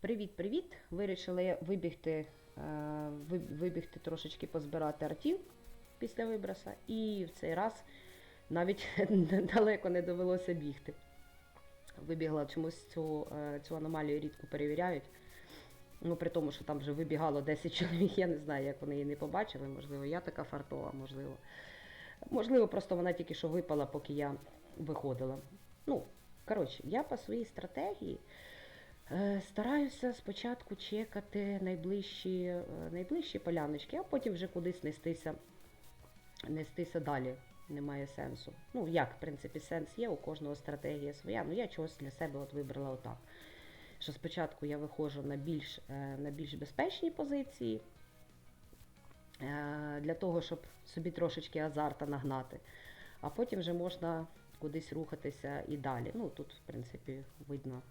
Привіт-привіт! Вирішили вибігти, е, вибігти трошечки позбирати артів після виброса. І в цей раз навіть далеко не довелося бігти. Вибігла чомусь цю, е, цю аномалію рідко перевіряють. Ну, при тому, що там вже вибігало 10 чоловік, я не знаю, як вони її не побачили. Можливо, я така фартова, можливо. Можливо, просто вона тільки що випала, поки я виходила. Ну, коротше, я по своїй стратегії стараюся спочатку чекати найближчі, е, найближчі поляночки, а потім вже кудись нестися, нестися далі. Немає сенсу. Ну, як, в принципі, сенс є, у кожного стратегія своя. Ну, я чогось для себе от вибрала отак. Що спочатку я виходжу на більш, е, на більш безпечні позиції, е, для того, щоб собі трошечки азарта нагнати. А потім вже можна кудись рухатися і далі. Ну, тут, в принципі, видно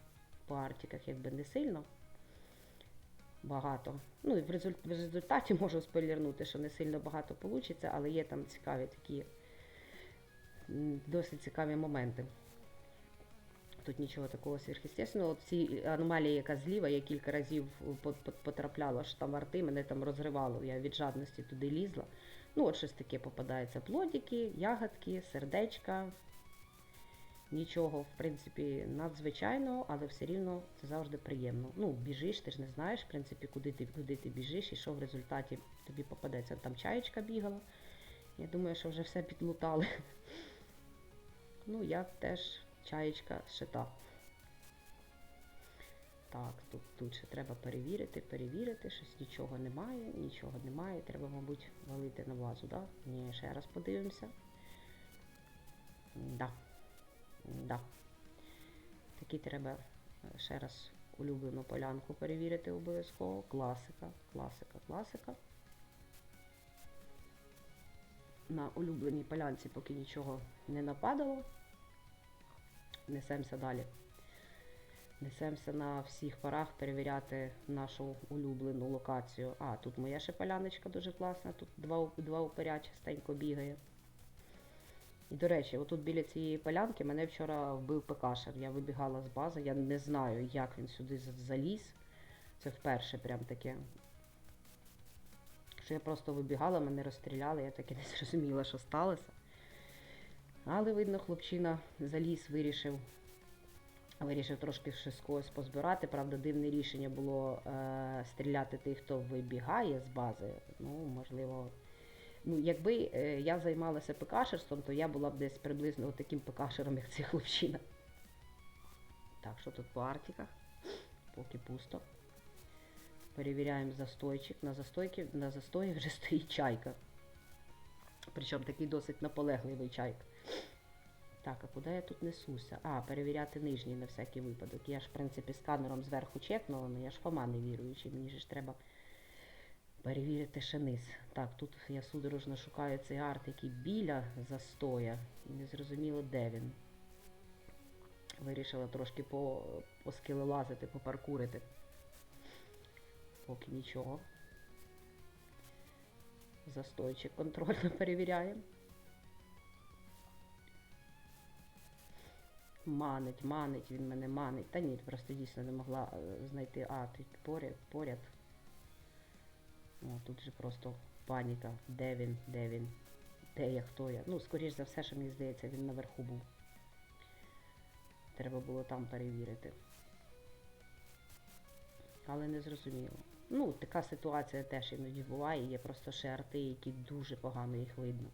по артиках якби не сильно багато. Ну і в, результ... в результаті можу спойлернути, що не сильно багато вийде, але є там цікаві такі досить цікаві моменти. Тут нічого такого сверхъестественного. От ці аномалії, яка зліва, я кілька разів по- по- потрапляла, що там арти, мене там розривало. Я від жадності туди лізла. Ну, от щось таке попадається. Плодики, ягодки, сердечка. Нічого, в принципі, надзвичайного, але все рівно це завжди приємно. Ну, біжиш, ти ж не знаєш, в принципі, куди ти, куди ти біжиш і що в результаті тобі попадеться. Там чаєчка бігала. Я думаю, що вже все підлутали. Ну, я теж чаєчка шита. Так, тут, тут ще треба перевірити, перевірити, щось нічого немає, нічого немає. Треба, мабуть, валити на базу, да? Ні, ще раз подивимося. Да. Да. Такі треба е, ще раз улюблену полянку перевірити обов'язково. Класика, класика, класика. На улюбленій полянці поки нічого не нападало. Несемося далі. Несемося на всіх парах перевіряти нашу улюблену локацію. А, тут моя ще поляночка дуже класна, тут два, два упиря частенько бігає. І, до речі, отут біля цієї полянки мене вчора вбив ПКшер. Я вибігала з бази, я не знаю, як він сюди заліз. Це вперше прям таке. Що я просто вибігала, мене розстріляли, я так і не зрозуміла, що сталося. Але, видно, хлопчина заліз, вирішив, вирішив трошки ще з когось позбирати. Правда, дивне рішення було е, стріляти тих, хто вибігає з бази. Ну, можливо, ну, якби е, я займалася ПКшерством, то я була б десь приблизно таким ПКшером, як цей хлопчина. Так, що тут по артиках? Поки пусто. Перевіряємо застойчик. На, застойки, на застої вже стоїть чайка. Причому такий досить наполегливий чайк. Так, а куди я тут несуся? А, перевіряти нижній на всякий випадок. Я ж, в принципі, сканером зверху чекнула, але я ж Фома не віруючий, мені ж треба перевірити ще низ. Так, тут я судорожно шукаю цей арт, який біля застоя. І не зрозуміло, де він. Вирішила трошки по, поскелелазити, попаркурити. Поки нічого. Застойчик контрольно перевіряємо. Манить, манить, він мене манить. Та ні, просто дійсно не могла е, знайти. А, тут поряд, поряд. О, тут же просто паніка. Де він, де він? Де я, хто я? Ну, скоріш за все, що мені здається, він наверху був. Треба було там перевірити. Але не зрозуміло. Ну, така ситуація теж іноді буває, є просто ще арти, які дуже погано їх видно.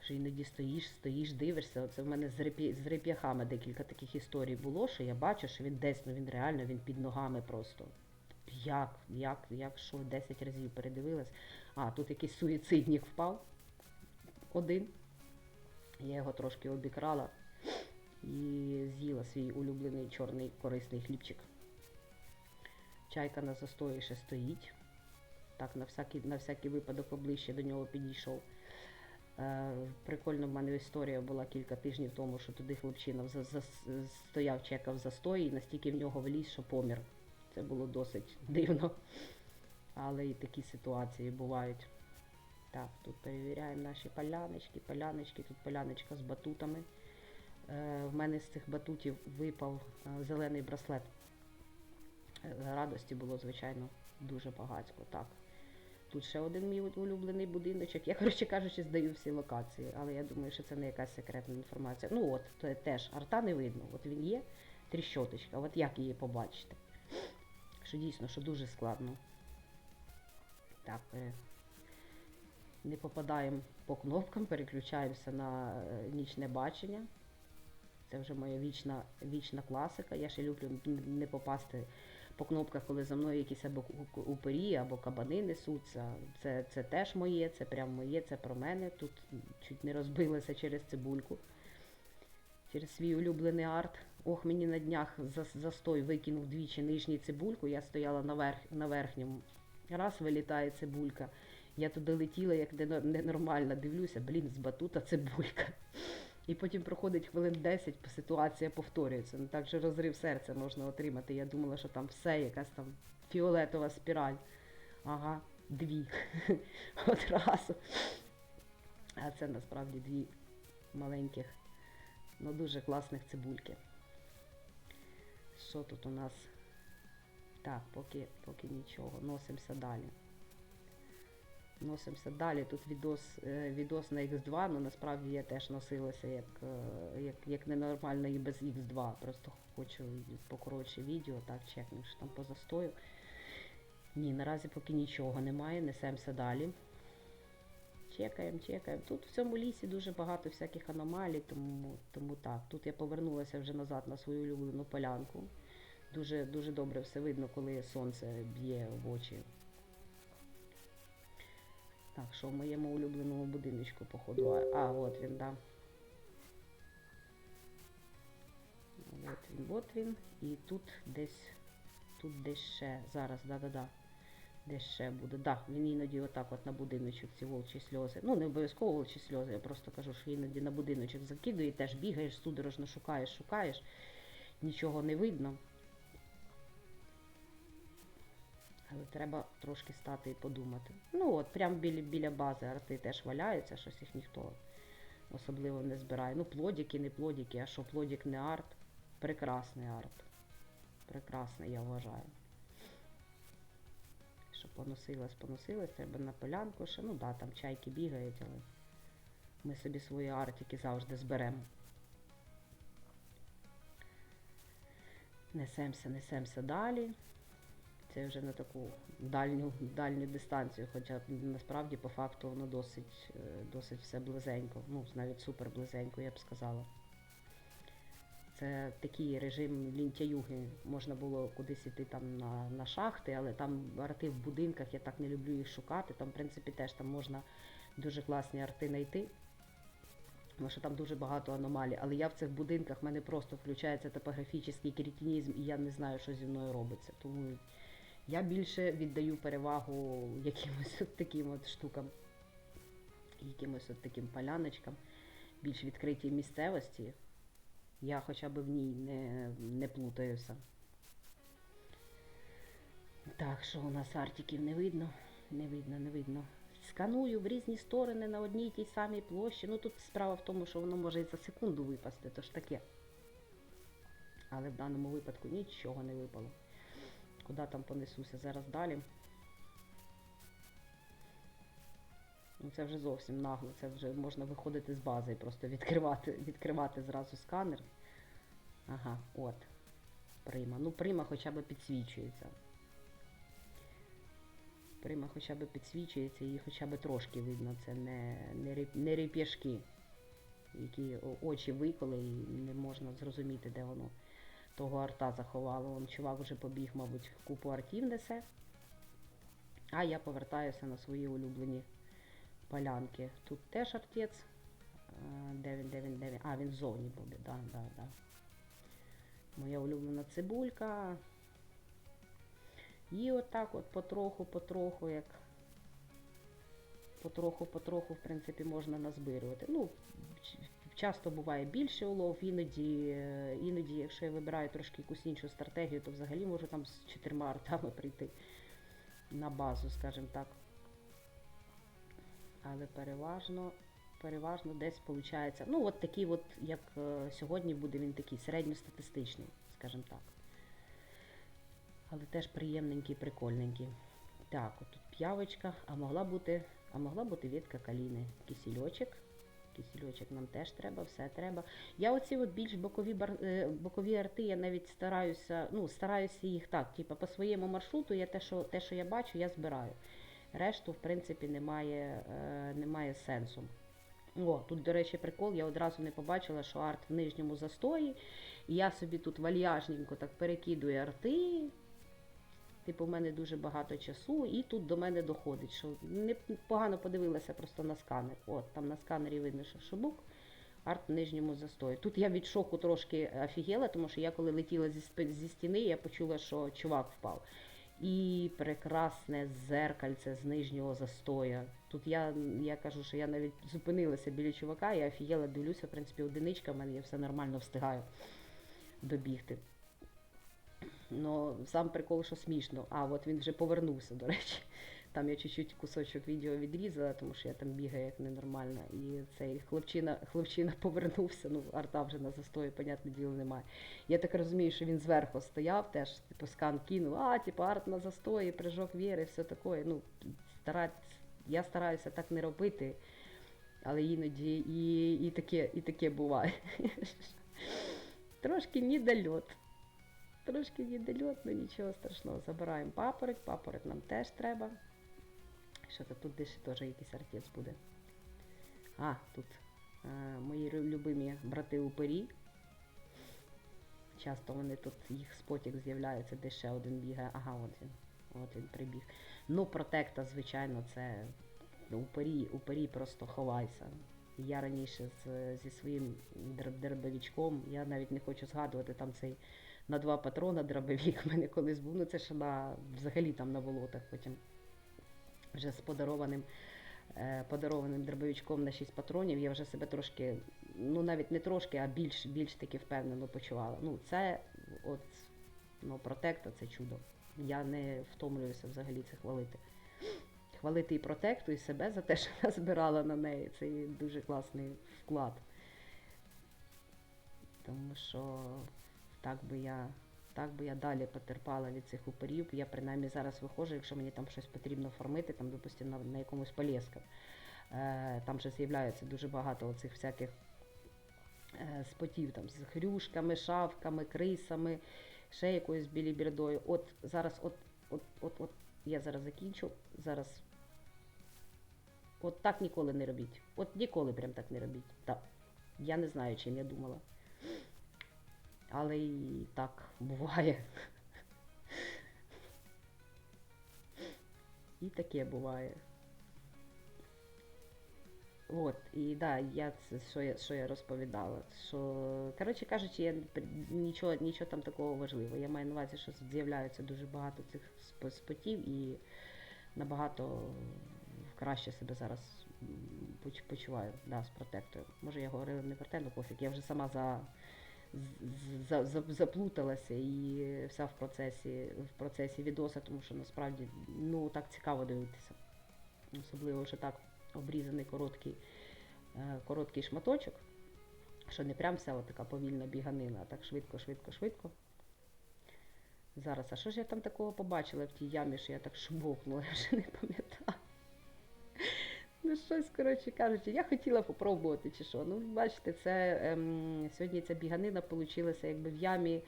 Що іноді стоїш, стоїш, дивишся. Оце в мене з, з реп'яхами декілька таких історій було, що я бачу, що він десь, ну він реально він під ногами просто. Як, як, як, що 10 разів передивилась. А, тут якийсь суїцидник впав. Один. Я його трошки обікрала і з'їла свій улюблений чорний корисний хлібчик. Чайка на застої ще стоїть. Так, на всякий, на всякий випадок поближче до нього підійшов. Е, прикольно в мене історія була кілька тижнів тому, що туди хлопчина стояв, чекав застой і настільки в нього вліз, що помір. Це було досить дивно. Але і такі ситуації бувають. Так, тут перевіряємо наші поляночки, поляночки, тут поляночка з батутами. е, в мене з цих батутів випав е, зелений браслет. Е, Радості було, звичайно, дуже багатько. Так. Тут ще один мій улюблений будиночок. Я, коротше кажучи, здаю всі локації, але я думаю, що це не якась секретна інформація. Ну от, то теж арта не видно. От він є, тріщоточка. От як її побачити? Що дійсно, що дуже складно. Так, е, не попадаємо по кнопкам, переключаємося на е, нічне бачення. Це вже моя вічна, вічна класика. Я ще люблю не попасти по кнопках, коли за мною якісь або упирі, або кабани несуться. Це, це теж моє, це прям моє, це про мене. Тут чуть не розбилася через цибульку, через свій улюблений арт. Ох, мені на днях за- застой викинув двічі нижній цибульку. Я стояла на, верх, на верхньому. Раз вилітає цибулька. Я туди летіла як нено- ненормальна, дивлюся, блін, з батута цибулька. І потім проходить хвилин 10, ситуація повторюється. Ну так же розрив серця можна отримати. Я думала, що там все, якась там фіолетова спіраль. Ага, дві. Одразу. А це насправді дві маленьких, ну дуже класних цибульки. Що тут у нас? Так, поки, поки нічого. Носимося далі. Носимося далі. Тут відос, е, відос на X2, ну насправді я теж носилася як, е, як, як ненормально і без X2. Просто хочу покоротше відео, так, чекнемо, що там по застою. Ні, наразі поки нічого немає, несемося далі. Чекаємо, чекаємо. Тут в цьому лісі дуже багато всяких аномалій, тому, тому так. Тут я повернулася вже назад на свою улюблену полянку. Дуже, дуже добре все видно, коли сонце б'є в очі. Так, що в моєму улюбленому будиночку, походу. А, от він, да. От він, от він. І тут десь, тут десь ще, зараз, да-да-да. Десь ще буде. Да, він іноді отак от на будиночок ці волчі сльози. Ну, не обов'язково волчі сльози, я просто кажу, що іноді на будиночок закидує, теж бігаєш, судорожно шукаєш, шукаєш, нічого не видно. Треба трошки стати і подумати. Ну от, прямо біля, біля бази арти теж валяються, щось їх ніхто особливо не збирає. Ну, плодіки, не плодіки, а що плодік не арт? Прекрасний арт. Прекрасний, я вважаю. Що поносилась, поносилась, треба на полянку ще. Ну да, там чайки бігають, але ми собі свої артики завжди зберемо. Несемося, несемося далі. Це вже на таку дальню, дальню дистанцію, хоча насправді по факту воно досить, е, досить все близенько, ну навіть супер близенько, я б сказала. Це такий режим лінтяюги. Можна було кудись іти там на, на шахти, але там арти в будинках, я так не люблю їх шукати. Там, в принципі, теж там можна дуже класні арти знайти. Тому що там дуже багато аномалій. Але я в цих будинках в мене просто включається топографічний кретинізм, і я не знаю, що зі мною робиться. Тому я більше віддаю перевагу якимось от таким от штукам, якимось от таким поляночкам, більш відкритій місцевості. Я хоча б в ній не, не плутаюся. Так, що у нас артиків не видно? Не видно, не видно. Сканую в різні сторони на одній тій самій площі. Ну тут справа в тому, що воно може і за секунду випасти, то ж таке. Але в даному випадку нічого не випало. Куди там понесуся зараз далі. Ну це вже зовсім нагло, це вже можна виходити з бази і просто відкривати, відкривати зразу сканер. Ага, от. Прима. Ну, прима хоча б підсвічується. Прима хоча б підсвічується і хоча б трошки видно. Це не, не, не ріп'яшки, які очі виколи і не можна зрозуміти, де воно того арта заховало. Вон чувак вже побіг, мабуть, купу артів несе. А я повертаюся на свої улюблені полянки. Тут теж артець. Е, Де він, де він, де він? А, він ззовні буде, да, да, да. Моя улюблена цибулька. І отак от потроху, потроху, як потроху-потроху, в принципі, можна назбирювати. Ну, часто буває більше улов, іноді, е, іноді, якщо я вибираю трошки якусь іншу стратегію, то взагалі можу там з чотирма артами прийти на базу, скажімо так. Але переважно, переважно десь виходить. Ну, от такий, от, як е, сьогодні буде він такий середньостатистичний, скажімо так. Але теж приємненький, прикольненький. Так, от тут п'явочка, а могла бути, а могла бути ветка каліни. Кисільочок. Кисільочок нам теж треба, все треба. Я оці от більш бокові бар, е, бокові арти, я навіть стараюся, ну, стараюся їх так, типу, по своєму маршруту, я те, що, те, що я бачу, я збираю. Решту, в принципі, немає, е, немає сенсу. О, тут, до речі, прикол, я одразу не побачила, що арт в нижньому застої. Я собі тут вальяжненько так перекидую арти. Типу, в мене дуже багато часу, і тут до мене доходить, що не погано подивилася просто на сканер. От, там на сканері видно, що шубук, арт в нижньому застої. Тут я від шоку трошки офігела, тому що я коли летіла зі, зі стіни, я почула, що чувак впав. І прекрасне зеркальце з нижнього застоя. Тут я, я кажу, що я навіть зупинилася біля чувака, я офігела, дивлюся, в принципі, одиничка в мене, я все нормально встигаю добігти. Ну, сам прикол, що смішно. А, от він вже повернувся, до речі. Там я чуть-чуть кусочок відео відрізала, тому що я там бігаю як ненормальна. І цей хлопчина, хлопчина повернувся, ну, арта вже на застої, понятне діло, немає. Я так розумію, що він зверху стояв, теж, типу, скан кинув, а, типу, арт на застої, прыжок віри, все таке. Ну, старать, я стараюся так не робити, але іноді і, і, таке, і таке буває. Трошки недольот. Трошки недольот, ну нічого страшного. Забираємо папороть, папороть нам теж треба. Що це тут десь теж якийсь артець буде. А, тут е, мої любимі брати упері. Часто вони тут, їх спотік з'являється, де ще один бігає. Ага, от він. От він прибіг. Ну, протекта, звичайно, це упері, упері просто ховайся. Я раніше з, зі своїм дробовичком, я навіть не хочу згадувати там цей на два патрона дробовик в мене колись був. Ну це ще на взагалі там на болотах потім вже з подарованим, е, подарованим дробовичком на 6 патронів. Я вже себе трошки, ну навіть не трошки, а більш, більш таки впевнено почувала. Ну, це от ну, протекта це чудо. Я не втомлююся взагалі це хвалити. Хвалити і протекту, і себе за те, що я збирала на неї. Це дуже класний вклад. Тому що так би я, так би я далі потерпала від цих уперів. Я принаймні зараз виходжу, якщо мені там щось потрібно формити, там, допустимо, на, на якомусь полєска. Е, там же з'являється дуже багато оцих всяких е, спотів там, з хрюшками, шавками, крисами, ще якоюсь білібердою. От зараз, от, от, от, от я зараз закінчу, зараз. От так ніколи не робіть. От ніколи прям так не робіть. Так. Я не знаю, чим я думала. Але і так буває. І таке буває. От, і да, я це що я, що я розповідала. Що, коротше кажучи, я нічого, нічого там такого важливого. Я маю на увазі, що з'являється дуже багато цих сп- спотів і набагато краще себе зараз почуваю да, з протектором. Може я говорила не про те, ну пофіг, я вже сама за, заплуталася і вся в процесі, в процесі відоса, тому що насправді ну, так цікаво дивитися. Особливо вже так обрізаний короткий, е, короткий шматочок, що не прям вся така повільна біганина, а так швидко, швидко, швидко. Зараз, а що ж я там такого побачила в тій ямі, що я так шбовкнула, я вже не пам'ятаю. Ну, щось, коротше кажучи, я хотіла попробувати чи що. Ну, бачите, це ем, сьогодні ця біганина вийшла якби в ямі,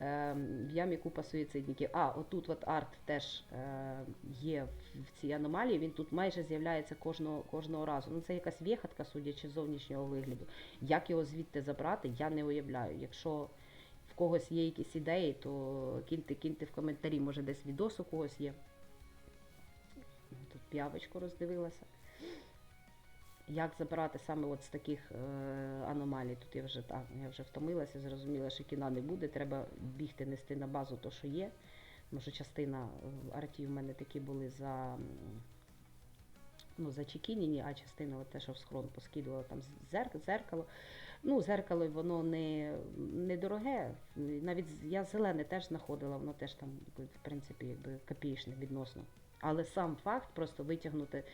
ем, в ямі купа суїцидників. А, отут от арт теж е, є в цій аномалії, він тут майже з'являється кожного, кожного разу. Ну, це якась вєхатка, судячи з зовнішнього вигляду. Як його звідти забрати, я не уявляю. Якщо в когось є якісь ідеї, то киньте, киньте в коментарі, може десь відос у когось є. Тут п'явочку роздивилася. Як забирати саме от з таких е, аномалій? Тут я вже так, я вже втомилася, зрозуміла, що кіна не буде. Треба бігти, нести на базу то, що є. Що частина е, артів в мене такі були за, ну, зачекінені, а частина от те, що в схрон поскидувала там зерк, зеркало. Ну, зеркало воно не, не дороге. Навіть я зелене теж знаходила, воно теж там, в принципі, якби копійшне відносно. Але сам факт просто витягнути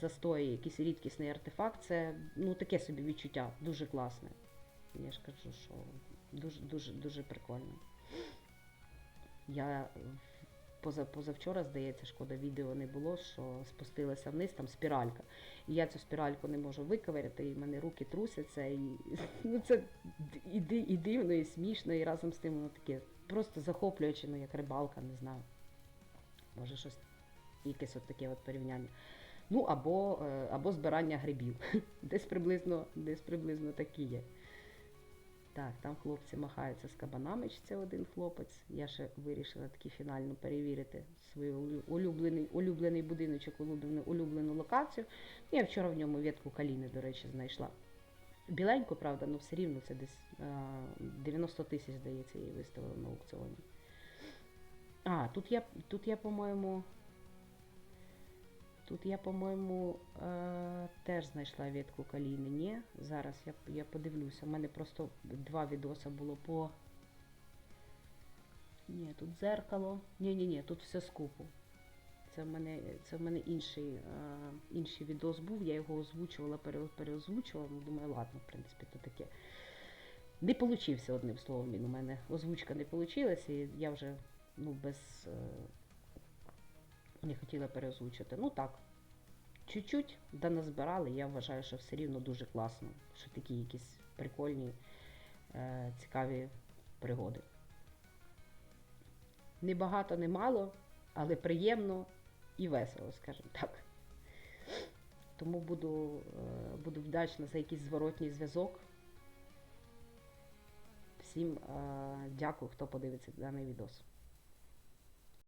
застої, якийсь рідкісний артефакт, це ну, таке собі відчуття, дуже класне. Я ж кажу, що дуже, дуже, дуже прикольно. Я поза, позавчора, здається, шкода, відео не було, що спустилася вниз, там спіралька. І я цю спіральку не можу виковиряти, і в мене руки трусяться. І, ну, це і, і дивно, і смішно, і разом з тим воно таке просто захоплююче, ну як рибалка, не знаю. Може щось, якесь от таке от порівняння. Ну, або, е, або збирання грибів. Десь приблизно, десь приблизно такі є. Так, там хлопці махаються з кабанами, чи це один хлопець. Я ще вирішила таки фінально перевірити свій улюблений, улюблений будиночок, улюблену, улюблену локацію. Я вчора в ньому ветку каліни, до речі, знайшла. Біленьку, правда, але все рівно це десь 90 тисяч, здається, її виставили на аукціоні. А, тут я, тут я, по-моєму. Тут я, по-моєму, е, теж знайшла ветку каліни. Ні, зараз я, я подивлюся. У мене просто два відоса було по. Ні, тут дзеркало. Ні, ні, ні, тут все скупу. Це в мене, це в мене інший, е, інший відос був, я його озвучувала, пере, переозвучувала. Ну, думаю, ладно, в принципі, то таке. Не получився одним словом він у мене. Озвучка не вийшла, і я вже ну, без. Не хотіла переозвучити. Ну так. Чуть-чуть да назбирали, я вважаю, що все рівно дуже класно, що такі якісь прикольні, е, цікаві пригоди. Не багато, не мало, але приємно і весело, скажімо так. Тому буду, е, буду вдячна за якийсь зворотній зв'язок. Всім е, дякую, хто подивиться даний відос.